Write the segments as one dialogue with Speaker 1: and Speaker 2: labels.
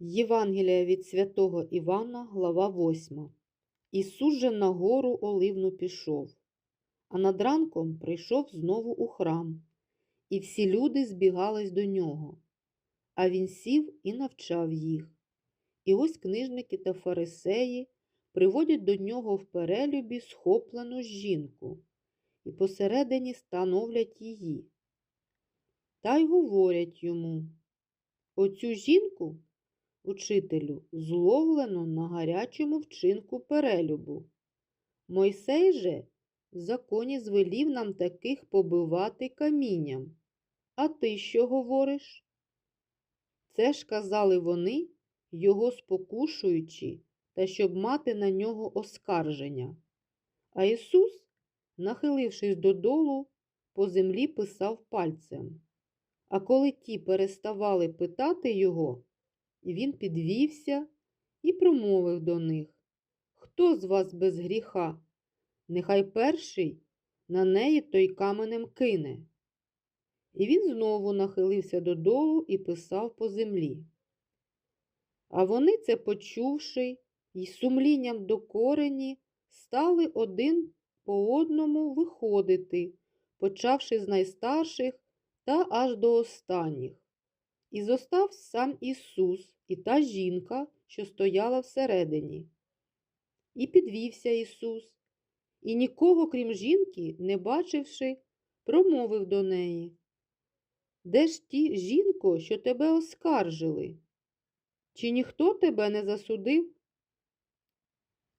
Speaker 1: Євангелія від святого Івана, глава 8. Ісус же на гору Оливну пішов, а над ранком прийшов знову у храм, і всі люди збігались до нього. А він сів і навчав їх. І ось книжники та фарисеї приводять до нього в перелюбі схоплену жінку, і посередині становлять її. Та й говорять йому: Оцю жінку учителю, зловлено на гарячому вчинку перелюбу. Мойсей же в законі звелів нам таких побивати камінням. А ти що говориш? Це ж казали вони, його спокушуючи, та щоб мати на нього оскарження. А Ісус, нахилившись додолу, по землі писав пальцем. А коли ті переставали питати його, він підвівся і промовив до них Хто з вас без гріха? Нехай перший на неї той каменем кине. І він знову нахилився додолу і писав по землі. А вони це почувши, й сумлінням до корені, стали один по одному виходити, почавши з найстарших та аж до останніх. І зостав сам Ісус і та жінка, що стояла всередині. І підвівся Ісус, і нікого, крім жінки, не бачивши, промовив до неї. Де ж ті, жінко, що тебе оскаржили? Чи ніхто тебе не засудив?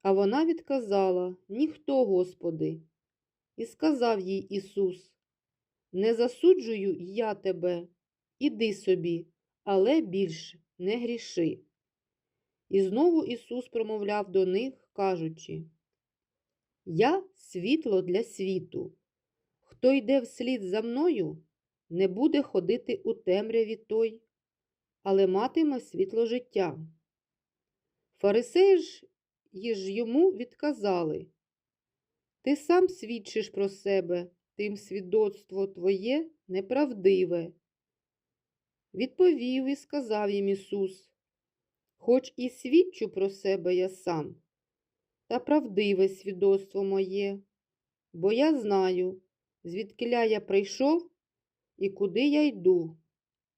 Speaker 1: А вона відказала Ніхто, Господи. І сказав їй Ісус: Не засуджую я тебе, іди собі, але більш не гріши. І знову Ісус промовляв до них, кажучи: Я світло для світу. Хто йде вслід за мною, не буде ходити у темряві той, але матиме світло життя. Фарисеї ж ж йому відказали Ти сам свідчиш про себе, тим свідоцтво твоє неправдиве. Відповів і сказав їм Ісус, Хоч і свідчу про себе я сам, та правдиве свідоцтво моє, бо я знаю, звідкиля я прийшов і куди я йду.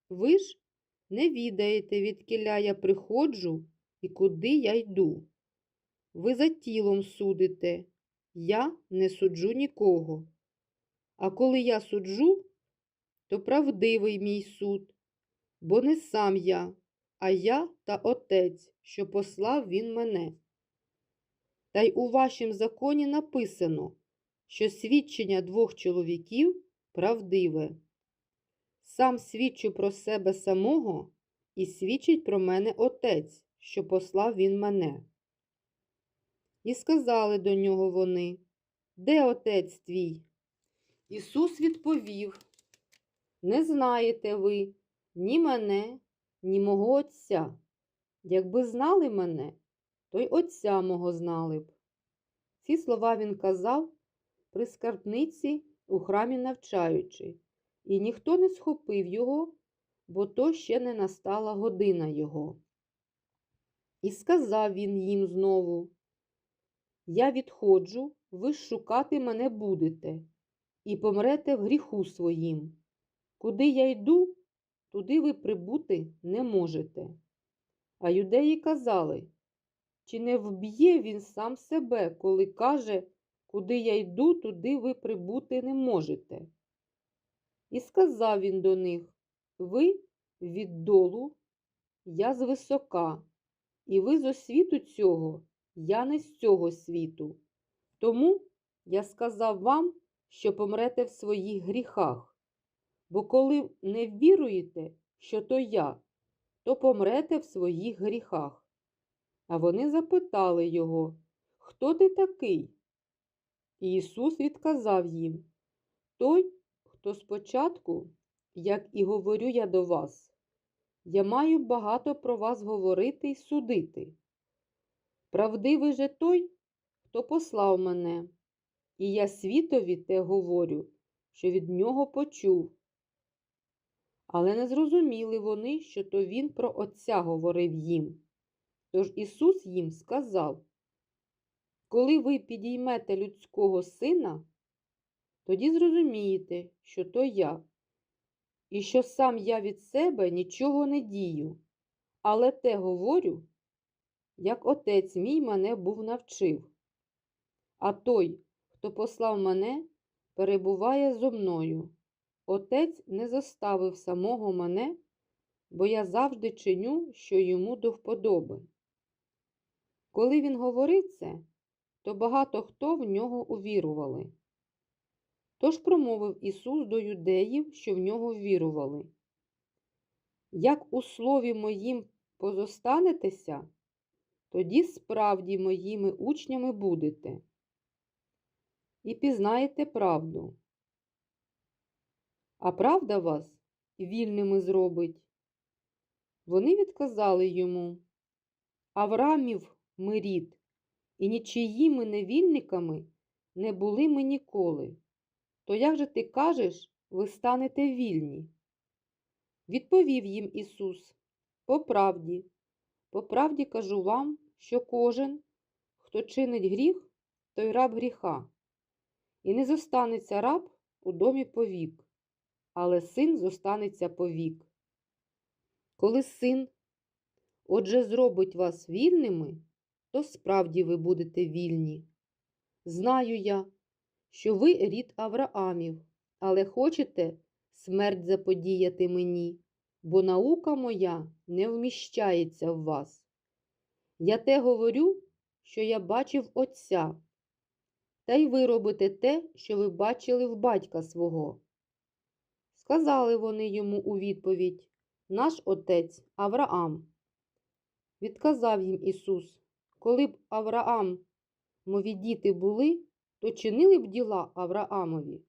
Speaker 1: Ви ж не відаєте, відкиля я приходжу і куди я йду. Ви за тілом судите, я не суджу нікого. А коли я суджу, то правдивий мій суд, бо не сам я, а я та Отець, що послав він мене. Та й у вашім законі написано, що свідчення двох чоловіків правдиве. Сам свідчу про себе самого і свідчить про мене Отець, що послав він мене. І сказали до нього вони, Де отець твій? Ісус відповів, Не знаєте ви ні мене, ні мого Отця. Якби знали мене, то й Отця мого знали б. Ці слова він казав при скарбниці у храмі навчаючи, і ніхто не схопив його, бо то ще не настала година його. І сказав він їм знову Я відходжу, ви шукати мене будете, і помрете в гріху своїм. Куди я йду, туди ви прибути не можете. А юдеї казали, чи не вб'є він сам себе, коли каже, куди я йду, туди ви прибути не можете. І сказав він до них Ви віддолу, я звисока, і ви з освіту цього, я не з цього світу. Тому я сказав вам, що помрете в своїх гріхах. Бо коли не віруєте, що то я, то помрете в своїх гріхах. А вони запитали його, Хто ти такий? І Ісус відказав їм Той, хто спочатку, як і говорю я до вас, я маю багато про вас говорити й судити. Правдивий же той, хто послав мене, і я світові те говорю, що від нього почув. Але не зрозуміли вони, що то він про Отця говорив їм. Тож Ісус їм сказав: Коли ви підіймете людського сина, тоді зрозумієте, що то я, і що сам я від себе нічого не дію, але те говорю, як отець мій мене був навчив. А той, хто послав мене, перебуває зо мною. Отець не заставив самого мене, бо я завжди чиню, що йому до вподоби. Коли він говорив це, то багато хто в нього увірували. Тож промовив Ісус до юдеїв, що в нього вірували. Як у слові моїм позостанетеся, тоді справді моїми учнями будете і пізнаєте правду. А правда вас вільними зробить. Вони відказали йому Аврамів ми рід, і нічиїми невільниками не були ми ніколи. То як же ти кажеш, ви станете вільні? Відповів їм Ісус По правді, по правді кажу вам, що кожен, хто чинить гріх, той раб гріха, і не зостанеться раб у домі повік, але син зостанеться повік. Коли син, отже, зробить вас вільними, то справді ви будете вільні. Знаю я, що ви рід Авраамів, але хочете смерть заподіяти мені, бо наука моя не вміщається в вас. Я те говорю, що я бачив Отця, та й ви робите те, що ви бачили в батька свого. Сказали вони йому у відповідь Наш отець Авраам. Відказав їм Ісус, коли б Авраам, мові діти були, то чинили б діла Авраамові.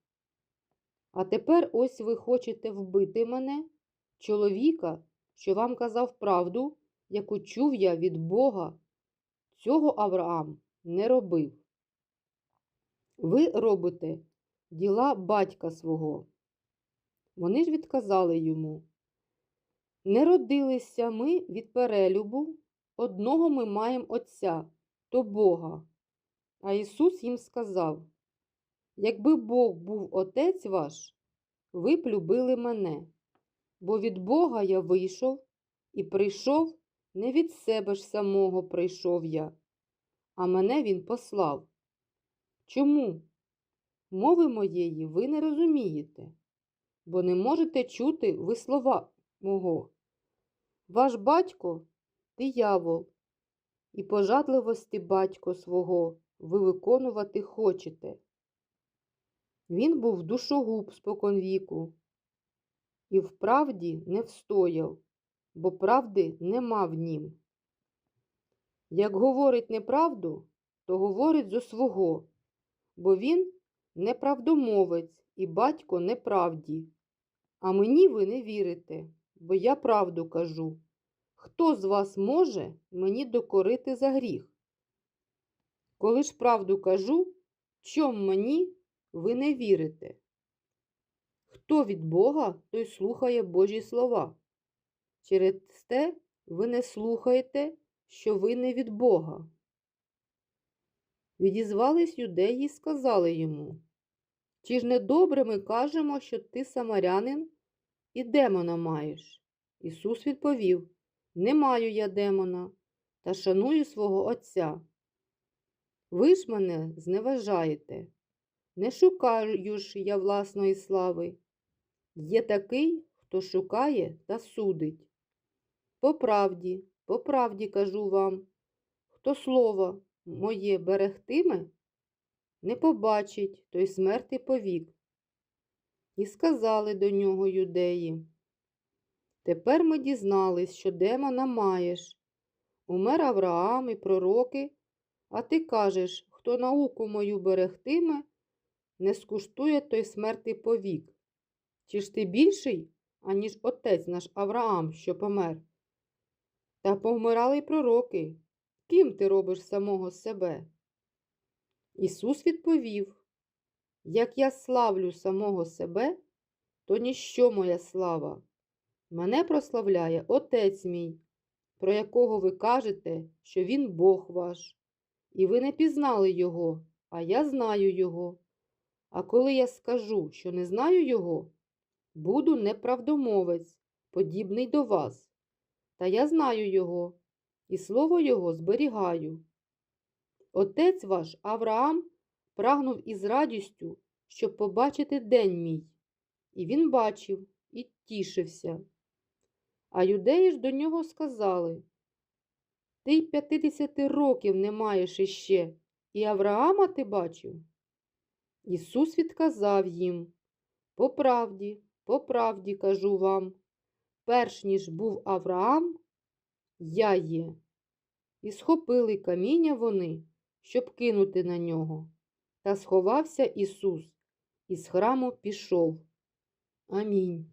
Speaker 1: А тепер ось ви хочете вбити мене, чоловіка, що вам казав правду, яку чув я від Бога. Цього Авраам не робив. Ви робите діла батька свого. Вони ж відказали йому. Не родилися ми від перелюбу, одного ми маємо Отця, то Бога. А Ісус їм сказав: Якби Бог був Отець ваш, ви б любили мене, бо від Бога я вийшов і прийшов не від себе ж самого прийшов я, а мене Він послав. Чому? Мови моєї ви не розумієте, бо не можете чути ви слова мого. Ваш батько диявол, і пожадливості батько свого ви виконувати хочете. Він був душогуб споконвіку, і в правді не встояв, бо правди нема в нім. Як говорить неправду, то говорить зо свого, бо він неправдомовець і батько неправді. А мені ви не вірите, бо я правду кажу. Хто з вас може мені докорити за гріх? Коли ж правду кажу, чом мені ви не вірите? Хто від Бога, той слухає Божі слова. Через те ви не слухаєте, що ви не від Бога. Відізвались юдеї і сказали йому, чи ж не добре ми кажемо, що ти самарянин і демона маєш? Ісус відповів, не маю я демона, та шаную свого Отця. Ви ж мене зневажаєте. Не шукаю ж я власної слави. Є такий, хто шукає та судить. По правді, по правді кажу вам, хто слово моє берегтиме, не побачить той смерти повік. І сказали до нього юдеї. Тепер ми дізнались, що демона маєш. Умер Авраам і пророки, а ти кажеш, хто науку мою берегтиме, не скуштує той смерти повік. Чи ж ти більший, аніж отець наш Авраам, що помер? Та повмирали й пророки. Ким ти робиш самого себе? Ісус відповів, як я славлю самого себе, то ніщо моя слава, Мене прославляє Отець мій, про якого ви кажете, що він Бог ваш. І ви не пізнали його, а я знаю його. А коли я скажу, що не знаю його, буду неправдомовець, подібний до вас. Та я знаю його, і слово його зберігаю. Отець ваш Авраам прагнув із радістю, щоб побачити день мій. І він бачив і тішився. А юдеї ж до нього сказали: Ти й п'ятдесяти років не маєш іще, і Авраама ти бачив? Ісус відказав їм: По правді, по правді кажу вам, перш ніж був Авраам, я є. І схопили каміння вони, щоб кинути на нього. Та сховався Ісус, і з храму пішов. Амінь.